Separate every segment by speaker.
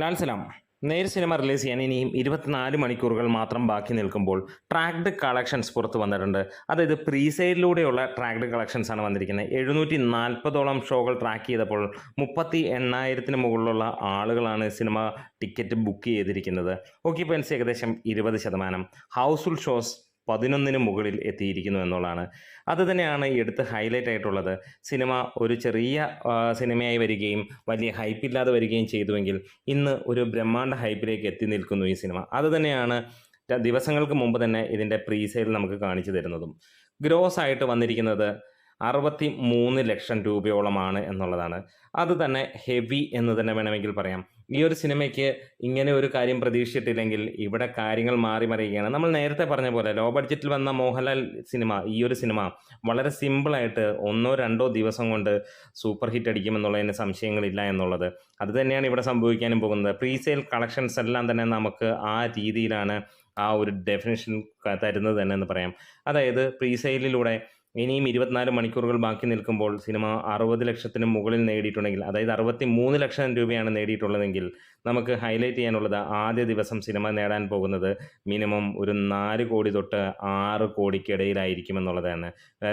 Speaker 1: ലാൽ സലാം. നേര് cinema release ചെയ്യാൻ ഇനിയും ഇരുപത്തിനാല് മണിക്കൂറുകൾ മാത്രം ബാക്കി നിൽക്കുമ്പോൾ ട്രാക്ഡ് കളക്ഷൻസ് പുറത്ത് വന്നിട്ടുണ്ട്. അതായത് പ്രീസെയിലൂടെയുള്ള ട്രാക്ഡ് കളക്ഷൻസ് ആണ് വന്നിരിക്കുന്നത്. എഴുന്നൂറ്റി നാൽപ്പതോളം ഷോകൾ ട്രാക്ക് ചെയ്തപ്പോൾ മുപ്പത്തി എണ്ണായിരത്തിന് മുകളിലുള്ള ആളുകളാണ് സിനിമ ടിക്കറ്റ് ബുക്ക് ചെയ്തിരിക്കുന്നത്. ഓക്യുപ്പൻസി ഏകദേശം ഇരുപത് ശതമാനം. ഹൗസ്ഫുൾ ഷോസ് പതിനൊന്നിന് മുകളിൽ എത്തിയിരിക്കുന്നു എന്നുള്ളതാണ്. അത് തന്നെയാണ് ഈ എടുത്ത് ഹൈലൈറ്റ് ആയിട്ടുള്ളത്. സിനിമ ഒരു ചെറിയ സിനിമയായി വരികയും വലിയ ഹൈപ്പില്ലാതെ വരികയും ചെയ്തുവെങ്കിൽ ഇന്ന് ഒരു ബ്രഹ്മാണ്ഡ ഹൈപ്പിലേക്ക് എത്തി നിൽക്കുന്നു ഈ സിനിമ. അത് തന്നെയാണ് ദിവസങ്ങൾക്ക് മുമ്പ് തന്നെ ഇതിന്റെ പ്രീസെയിൽ നമുക്ക് കാണിച്ചു തരുന്നതും. ഗ്രോസ് ആയിട്ട് വന്നിരിക്കുന്നത് അറുപത്തി മൂന്ന് ലക്ഷം രൂപയോളമാണ് എന്നുള്ളതാണ്. അത് തന്നെ ഹെവി എന്ന് തന്നെ വേണമെങ്കിൽ പറയാം. ഈ ഒരു സിനിമയ്ക്ക് ഇങ്ങനെ ഒരു കാര്യം പ്രതീക്ഷിച്ചിട്ടില്ലെങ്കിൽ ഇവിടെ കാര്യങ്ങൾ മാറി മറിയുകയാണ്. നമ്മൾ നേരത്തെ പറഞ്ഞ പോലെ ലോ ബഡ്ജറ്റിൽ വന്ന മോഹൻലാൽ സിനിമ ഈ ഒരു സിനിമ വളരെ സിമ്പിളായിട്ട് ഒന്നോ രണ്ടോ ദിവസം കൊണ്ട് സൂപ്പർ ഹിറ്റ് അടിക്കുമെന്നുള്ളതിന് സംശയങ്ങളില്ല എന്നുള്ളത്. അത് തന്നെയാണ് ഇവിടെ സംഭവിക്കാനും പോകുന്നത്. പ്രീസെയിൽ കളക്ഷൻസ് എല്ലാം തന്നെ നമുക്ക് ആ രീതിയിലാണ് ആ ഒരു ഡെഫിനേഷൻ തരുന്നത് തന്നെ എന്ന് പറയാം. അതായത് പ്രീസെയിലിലൂടെ ഇനിയും ഇരുപത്തിനാല് മണിക്കൂറുകൾ ബാക്കി നിൽക്കുമ്പോൾ സിനിമ അറുപത് ലക്ഷത്തിന് മുകളിൽ നേടിയിട്ടുണ്ടെങ്കിൽ അതായത് അറുപത്തി മൂന്ന് ലക്ഷം രൂപയാണ് നേടിയിട്ടുള്ളതെങ്കിൽ നമുക്ക് ഹൈലൈറ്റ് ചെയ്യാനുള്ളത് ആദ്യ ദിവസം സിനിമ നേടാൻ പോകുന്നത് മിനിമം ഒരു നാല് കോടി തൊട്ട് ആറ് കോടിക്കിടയിലായിരിക്കും എന്നുള്ളതാണ്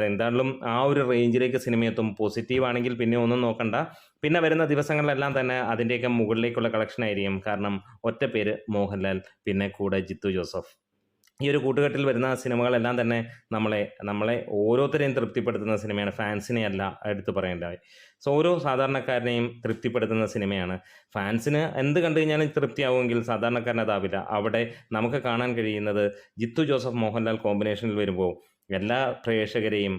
Speaker 1: എന്തായാലും ആ ഒരു റേഞ്ചിലേക്ക് സിനിമ എത്തും. പോസിറ്റീവ് ആണെങ്കിൽ പിന്നെ ഒന്നും നോക്കണ്ട. പിന്നെ വരുന്ന ദിവസങ്ങളിലെല്ലാം തന്നെ അതിന്റെയൊക്കെ മുകളിലേക്കുള്ള കളക്ഷൻ ആയിരിക്കും. കാരണം ഒറ്റ പേര് മോഹൻലാൽ പിന്നെ കൂടെ ജിത്തു ജോസഫ്. ഈ ഒരു കൂട്ടുകെട്ടിൽ വരുന്ന സിനിമകളെല്ലാം തന്നെ നമ്മളെ നമ്മളെ ഓരോരുത്തരെയും തൃപ്തിപ്പെടുത്തുന്ന സിനിമയാണ്. ഫാൻസിനെ അല്ല എടുത്തു പറയേണ്ടത് സോ ഓരോ സാധാരണക്കാരനെയും തൃപ്തിപ്പെടുത്തുന്ന സിനിമയാണ്. ഫാൻസിന് എന്ത് കണ്ടു കഴിഞ്ഞാലും തൃപ്തിയാവുമെങ്കിൽ സാധാരണക്കാരനതാവില്ല അവിടെ നമുക്ക് കാണാൻ കഴിയുന്നത് ജിത്തു ജോസഫ് മോഹൻലാൽ കോമ്പിനേഷനിൽ വരുമ്പോൾ എല്ലാ പ്രേക്ഷകരെയും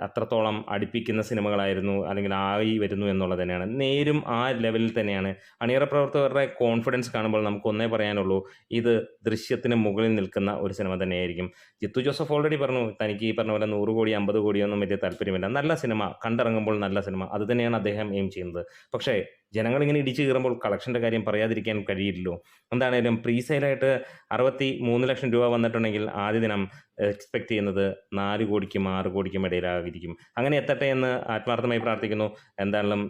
Speaker 1: അത്രത്തോളം അടുപ്പിക്കുന്ന സിനിമകളായിരുന്നു അല്ലെങ്കിൽ ആയി വരുന്നു എന്നുള്ളത് തന്നെയാണ്. നേരും ആ ലെവലിൽ തന്നെയാണ്. അണിയറ പ്രവർത്തകരുടെ കോൺഫിഡൻസ് കാണുമ്പോൾ നമുക്ക് ഒന്നേ പറയാനുള്ളൂ ഇത് ദൃശ്യത്തിന് മുകളിൽ നിൽക്കുന്ന ഒരു സിനിമ തന്നെയായിരിക്കും. ജിത്തു ജോസഫ് ഓൾറെഡി പറഞ്ഞു തനിക്ക് ഈ പറഞ്ഞ പോലെ നൂറ് കോടി അമ്പത് കോടിയൊന്നും വലിയ താല്പര്യമില്ല. നല്ല സിനിമ കണ്ടിറങ്ങുമ്പോൾ നല്ല സിനിമ അത് തന്നെയാണ് അദ്ദേഹം എയിം ചെയ്യുന്നത്. പക്ഷേ ജനങ്ങൾ ഇങ്ങനെ ഇടിച്ചു കയറുമ്പോൾ കളക്ഷന്റെ കാര്യം പറയാതിരിക്കാൻ കഴിയില്ലല്ലോ. എന്താണേലും പ്രീ സെയിലായിട്ട് അറുപത്തി മൂന്ന് ലക്ഷം രൂപ വന്നിട്ടുണ്ടെങ്കിൽ ആദ്യ ദിനം എക്സ്പെക്ട് ചെയ്യുന്നത് നാല് കോടിക്കും ആറ് കോടിക്കും ഇടയിലായിരിക്കും. അങ്ങനെ എത്തട്ടെ എന്ന് ആത്മാർത്ഥമായി പ്രാർത്ഥിക്കുന്നു. എന്തായാലും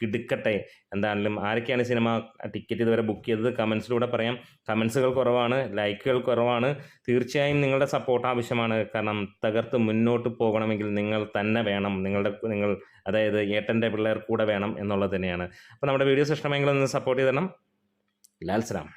Speaker 1: കിടുക്കട്ടെ. എന്തായാലും ആരൊക്കെയാണ് സിനിമ ടിക്കറ്റ് ഇതുവരെ ബുക്ക് ചെയ്തത് കമൻസിലൂടെ പറയാം. കമൻസുകൾ കുറവാണ് ലൈക്കുകൾ കുറവാണ്. തീർച്ചയായും നിങ്ങളുടെ സപ്പോർട്ട് ആവശ്യമാണ്. കാരണം തകർത്ത് മുന്നോട്ട് പോകണമെങ്കിൽ നിങ്ങൾ തന്നെ വേണം. നിങ്ങളുടെ നിങ്ങൾ അതായത് ഏട്ടന്റെ പിള്ളേർ കൂടെ വേണം എന്നുള്ളത് തന്നെയാണ്. അപ്പോൾ നമ്മുടെ വീഡിയോസ് ഇഷ്ടമെങ്കിൽ ഒന്ന് സപ്പോർട്ട് ചെയ്ത് തരണം ലാൽ സലാം.